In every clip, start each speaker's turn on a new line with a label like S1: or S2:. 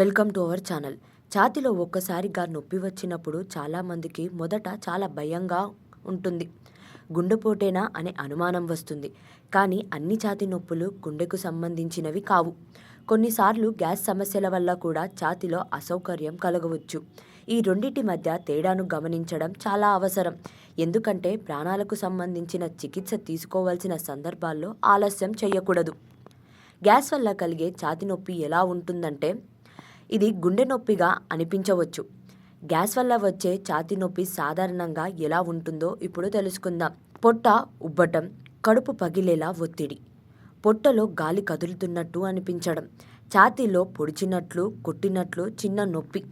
S1: Welcome to our channel. ఛాతిలో ఒక్కసారిగా నొప్పి వచ్చినప్పుడు చాలామందికి మొదట చాలా భయంగా ఉంటుంది. గుండెపోటేనా అనే అనుమానం వస్తుంది. కానీ అన్ని ఛాతి నొప్పులు గుండెకు సంబంధించినవి కావు. కొన్నిసార్లు గ్యాస్ సమస్యల వల్ల కూడా ఛాతిలో అసౌకర్యం కలగవచ్చు. ఈ రెండింటి మధ్య తేడాను గమనించడం చాలా అవసరం. ఎందుకంటే ప్రాణాలకు సంబంధించిన చికిత్స తీసుకోవాల్సిన సందర్భాల్లో ఆలస్యం చేయకూడదు. గ్యాస్ వల్ల కలిగే ఛాతి నొప్పి ఎలా ఉంటుందంటే ఇది గుండె నొప్పిగా అనిపించవచ్చు. గ్యాస్ వల్ల వచ్చే ఛాతి నొప్పి సాధారణంగా ఎలా ఉంటుందో ఇప్పుడు తెలుసుకుందాం. పొట్ట ఉబ్బటం కడుపు పగిలేలా ఒత్తిడి. పొట్టలో గాలి కదులుతున్నట్టు అనిపించడం. ఛాతీలో పొడిచినట్లు కొట్టినట్లు చిన్న నొప్పి.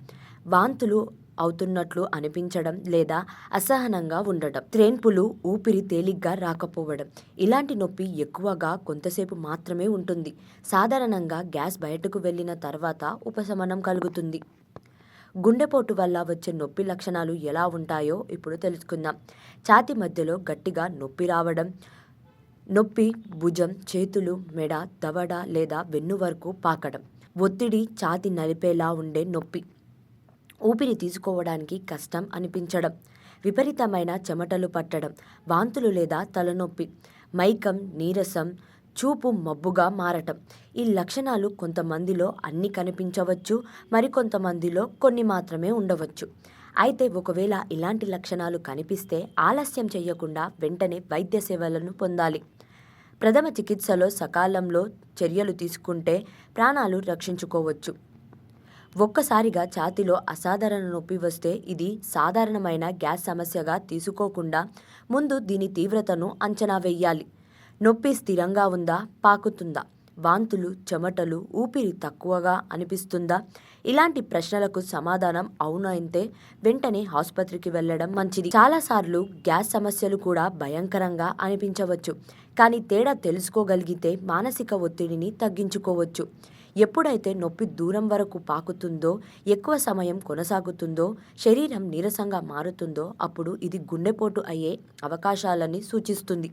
S1: వాంతులు అవుతున్నట్లు అనిపించడం లేదా అసహనంగా ఉండటం త్రేన్పులు ఊపిరి తేలిగ్గా రాకపోవడం. ఇలాంటి నొప్పి ఎక్కువగా కొంతసేపు మాత్రమే ఉంటుంది. సాధారణంగా గ్యాస్ బయటకు వెళ్ళిన తర్వాత ఉపశమనం కలుగుతుంది. గుండెపోటు వల్ల వచ్చే నొప్పి లక్షణాలు ఎలా ఉంటాయో ఇప్పుడు తెలుసుకుందాం. ఛాతి మధ్యలో గట్టిగా నొప్పి రావడం నొప్పి భుజం చేతులు మెడ దవడ లేదా వెన్ను వరకు పాకడం. ఒత్తిడి ఛాతి నలిపేలా ఉండే నొప్పి. ఊపిరి తీసుకోవడానికి కష్టం అనిపించడం విపరీతమైన చెమటలు పట్టడం వాంతులు లేదా తలనొప్పి మైకం నీరసం చూపు మబ్బుగా మారటం. ఈ లక్షణాలు కొంతమందిలో అన్ని కనిపించవచ్చు మరికొంతమందిలో కొన్ని మాత్రమే ఉండవచ్చు. అయితే ఒకవేళ ఇలాంటి లక్షణాలు కనిపిస్తే ఆలస్యం చేయకుండా వెంటనే వైద్య సేవలను పొందాలి. ప్రథమ చికిత్సలో సకాలంలో చర్యలు తీసుకుంటే ప్రాణాలు రక్షించుకోవచ్చు. ఒక్కసారిగా ఛాతీలో అసాధారణ నొప్పి వస్తే ఇది సాధారణమైన గ్యాస్ సమస్యగా తీసుకోకుండా ముందు దీని తీవ్రతను అంచనా వేయాలి. నొప్పి స్థిరంగా ఉందా? పాకుతుందా? వాంతులు చెమటలు ఊపిరి తక్కువగా అనిపిస్తుందా? ఇలాంటి ప్రశ్నలకు సమాధానం అవునైతే వెంటనే ఆసుపత్రికి వెళ్ళడం మంచిది. చాలాసార్లు గ్యాస్ సమస్యలు కూడా భయంకరంగా అనిపించవచ్చు. కానీ తేడా తెలుసుకోగలిగితే మానసిక ఒత్తిడిని తగ్గించుకోవచ్చు. ఎప్పుడైతే నొప్పి దూరం వరకు పాకుతుందో ఎక్కువ సమయం కొనసాగుతుందో శరీరం నీరసంగా మారుతుందో అప్పుడు ఇది గుండెపోటు అయ్యే అవకాశాలని సూచిస్తుంది.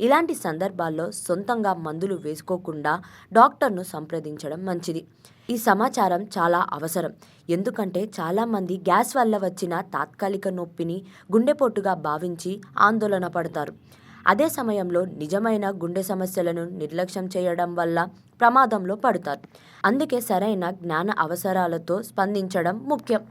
S1: ఇలాంటి సందర్భాల్లో సొంతంగా మందులు వేసుకోకుండా డాక్టర్ను సంప్రదించడం మంచిది. ఈ సమాచారం చాలా అవసరం. ఎందుకంటే చాలామంది గ్యాస్ వల్ల వచ్చిన తాత్కాలిక నొప్పిని గుండెపోటుగా భావించి ఆందోళన పడతారు. అదే సమయంలో నిజమైన గుండె సమస్యలను నిర్లక్ష్యం చేయడం వల్ల ప్రమాదంలో పడతారు. అందుకే సరైన జ్ఞాన అవసరాలతో స్పందించడం ముఖ్యం.